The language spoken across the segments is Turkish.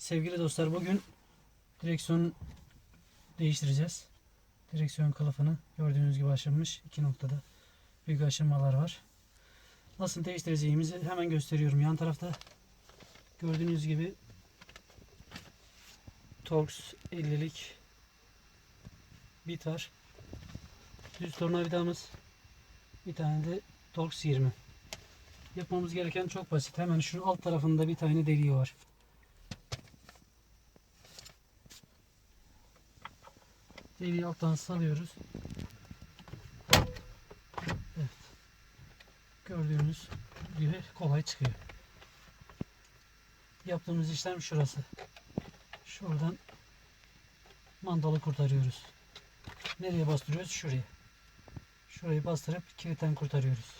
Sevgili dostlar bugün direksiyon değiştireceğiz. Direksiyon kılıfını gördüğünüz gibi aşınmış. iki noktada büyük aşınmalar var. Nasıl değiştireceğimizi hemen gösteriyorum. Yan tarafta gördüğünüz gibi Torx 50'lik bit var. Düz tornavidamız. Bir tane de Torx 20. Yapmamız gereken çok basit. Hemen şu alt tarafında bir tane deliği var. Deliği alttan salıyoruz. Evet. Gördüğünüz gibi kolay çıkıyor. Yaptığımız işlem şurası. Şuradan mandalı kurtarıyoruz. Nereye bastırıyoruz? Şuraya. Şurayı bastırıp kilitten kurtarıyoruz.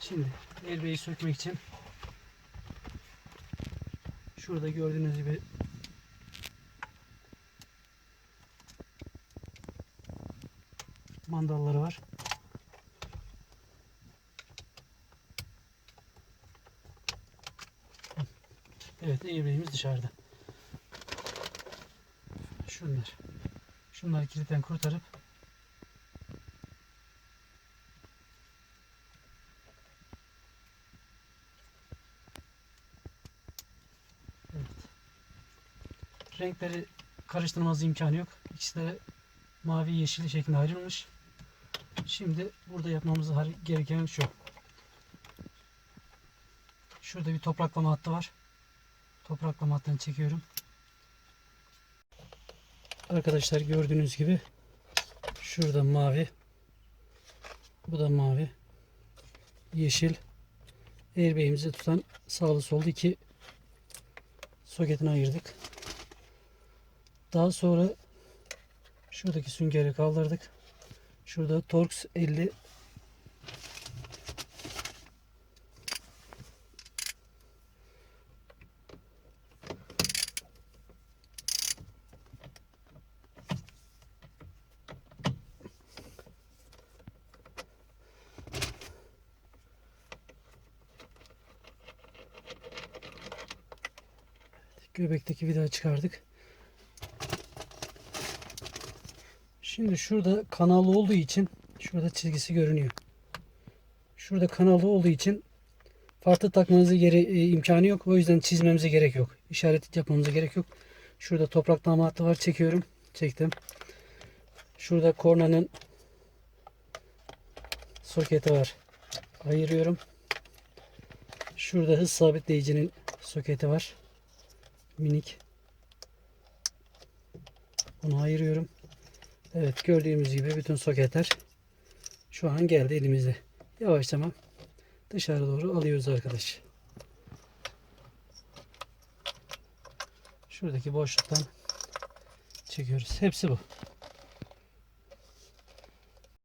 Şimdi airbag'i sökmek için şurada gördüğünüz gibi mandalları var. Evet airbag'imiz dışarıda. Şunlar. Şunları kilitten kurtarıp. Renkleri karıştırmanız imkanı yok. İkisi de mavi yeşil şeklinde ayrılmış. Şimdi burada yapmamız gereken şu. Şurada bir topraklama hattı var. Topraklama hattını çekiyorum. Arkadaşlar gördüğünüz gibi şurada mavi. Bu da mavi. Yeşil. Airbag'imizi tutan sağlı sollu iki soketini ayırdık. Daha sonra şuradaki süngeri kaldırdık. Şurada Torx 50 göbekteki vidağı çıkardık. Şimdi şurada kanallı olduğu için şurada çizgisi görünüyor. Şurada kanallı olduğu için farklı takmanızı gere e, imkanı yok. O yüzden çizmemize gerek yok. İşaret yapmamıza gerek yok. Şurada toprak hattı var. Çekiyorum. Çektim. Şurada kornanın soketi var. Ayırıyorum. Şurada hız sabitleyicinin soketi var. Minik. Bunu ayırıyorum. Evet gördüğümüz gibi bütün soketler şu an geldi elimizde. Yavaşlama dışarı doğru alıyoruz arkadaş. Şuradaki boşluktan çekiyoruz. Hepsi bu.